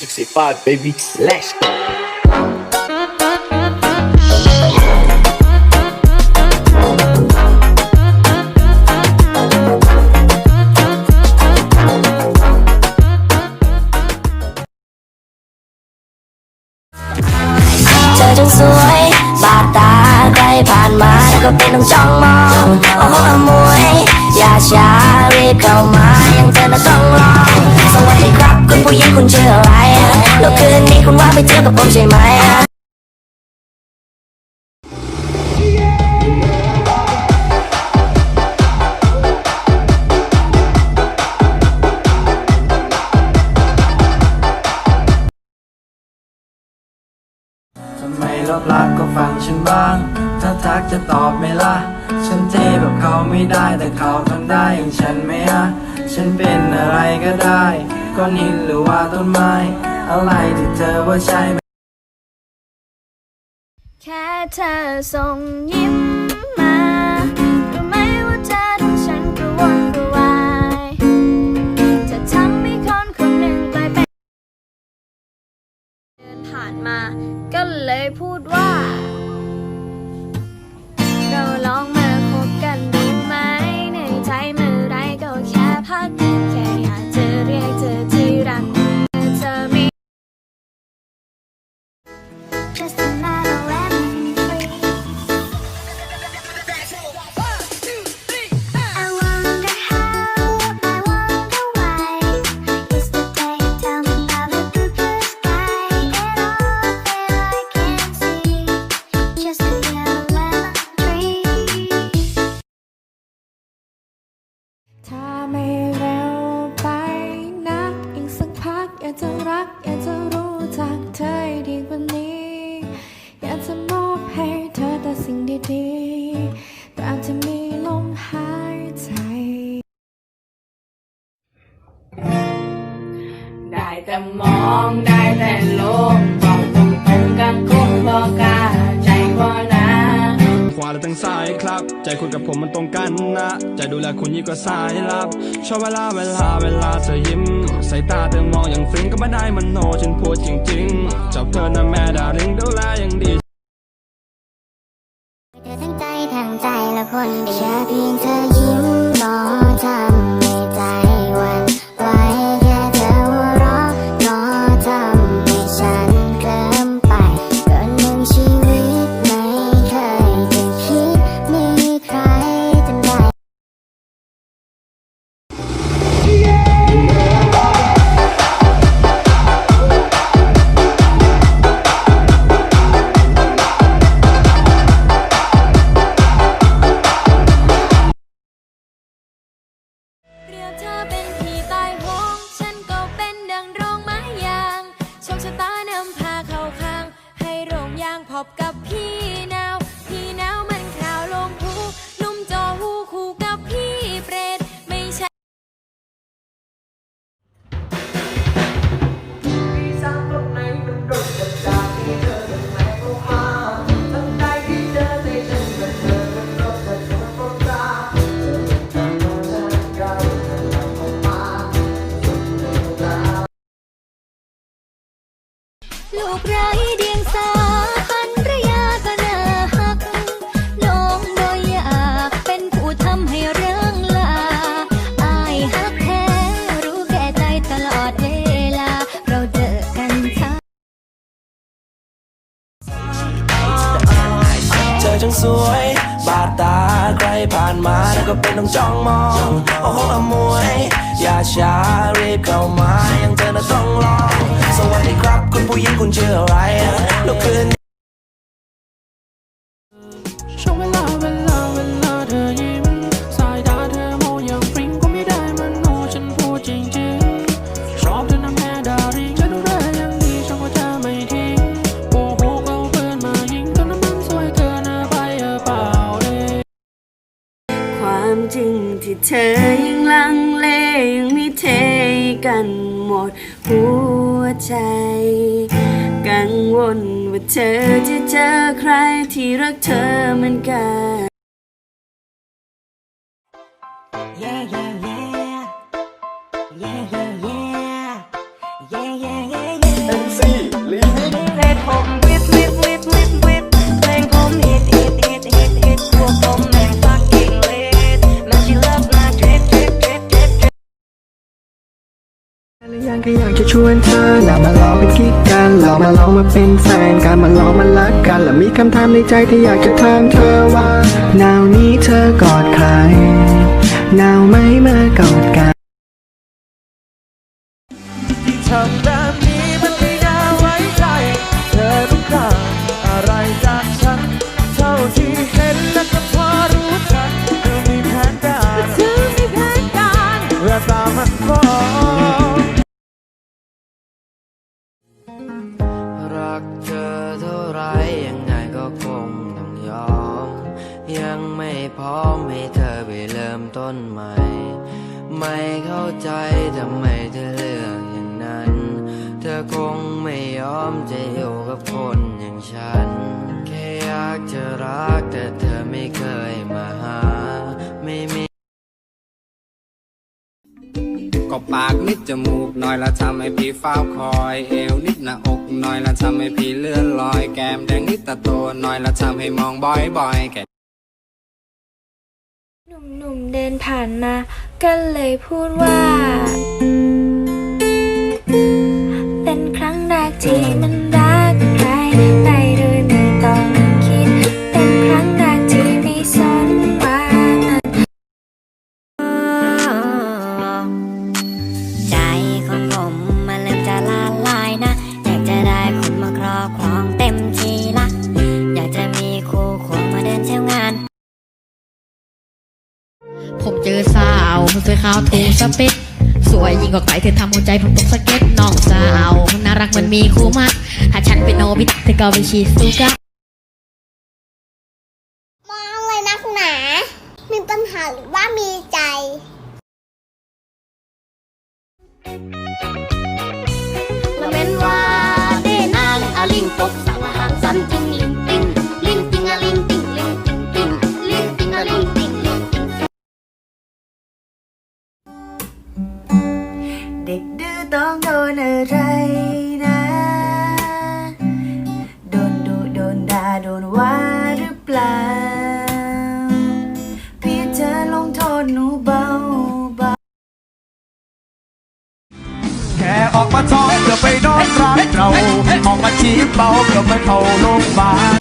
65 baby let's go เธอทั้งสวยบาดตาใครผ่านมาแล้วก็เป็นต้องจ้องมอง โอ้โหอมวย อย่าช้ารีบเข้ามายังเธอน่ะต้องลองสวัสดีครับ คุณผู้หญิงคุณชื่ออะไร แล้วคืนนี้คุณว่าไปเที่ยวกับผมใช่ไหมทำไมลบลักก็ฟังฉันบ้าง ถ้าทักจะตอบไม่ล่ะ ฉันเทแบบเขาไม่ได้แต่เขาทำได้อย่างฉันไหมอะฉันเป็นอะไรก็ได้ก้อนหินหรือว่าต้นไม้ อะไรที่เธอว่าใช่แค่เธอส่งยิ้มมารู้ไหมว่าเธอทำฉันกระวนกระวายจะทำให้คนคนหนึ่งกลายเป็นเดินผ่านมา ก็เลยพูดว่า ได้แต่มองได้แต่โลกบอกตรงๆกันคงบอกกล้าใจพอนะขวาและทางซ้ายครับ ใจคุณกับผมมันตรงกันนะ จะดูแลคุณยิ่งกว่าสายลับ ชอบเวลาเวลาเวลาเธอยิ้มสายตาเธอมองอย่างฟินก็ไม่ได้มันโนฉันพูดจริงๆชอบเธอนะแม่ดาริงดูแลอย่างดีเธอทั้งใจทางใจและคนเดียวแค่เพียงเธอยิ้มก็ทำ ก็เป็นต้องจ้องมอง โอ้โหอมวย อย่าช้ารีบเข้ามา ยังเธอน่ะต้องลอง สวัสดีครับ คุณผู้หญิงคุณชื่ออะไรแล้วคืน เธอยังลังเลยังมีเทกันหมดหัวใจกังวลว่าเธอจะเจอใครที่รักเธอเหมือนกัน ก็อยากจะชวนเธอเรามาลองเป็นกิ๊กกันเรามาลองมาเป็นแฟนกันมาลองมารักกันและมีคำถามในใจที่อยากจะถามเธอว่าหนาวนี้เธอกอดใครหนาวไหมเมื่อกอดกัน ต้นใหม่ ไม่เข้าใจทำไมเธอเลือกอย่างนั้น เธอคงไม่ยอมจะอยู่กับคนอย่างฉัน แค่อยากจะรักแต่เธอไม่เคยมาหา ไม่มีก็ปากนิดจมูกหน่อยละทำให้พี่เฝ้าคอยเอวนิดหน้าอกหน่อยละทำให้พี่เลื่อนลอยแก้มแดงนิดตาโตหน่อยละทำให้มองบ่อยๆแค่ หนุ่มเดินผ่านมา ก็เลยพูดว่า ผมเจอสาวมันสวยขาวถูกสเปคสวยยิ่งกว่าใครเธอทำหัวใจผมตกสะเก็ตน้องสาวมันน่ารักเหมันมีคู่มัดถ้าฉันเป็นโนบิตะเธอก็เป็นชีสุกะมองเลยนักหนา มีปัญหาหรือว่ามีใจละเมนว่าเดนางอาลิงปกสังหางสันติงลิงติงลิง นอะไรนะ โดนดุโดนด่าโดนว่าหรือเปล่า พี่จะลงโทษหนูเบาเบาแค่ออกมาท้องเพื่อไปนอนรักเรา ออกมาชี้เบาเพื่อไปเข้าโรงพยาบาล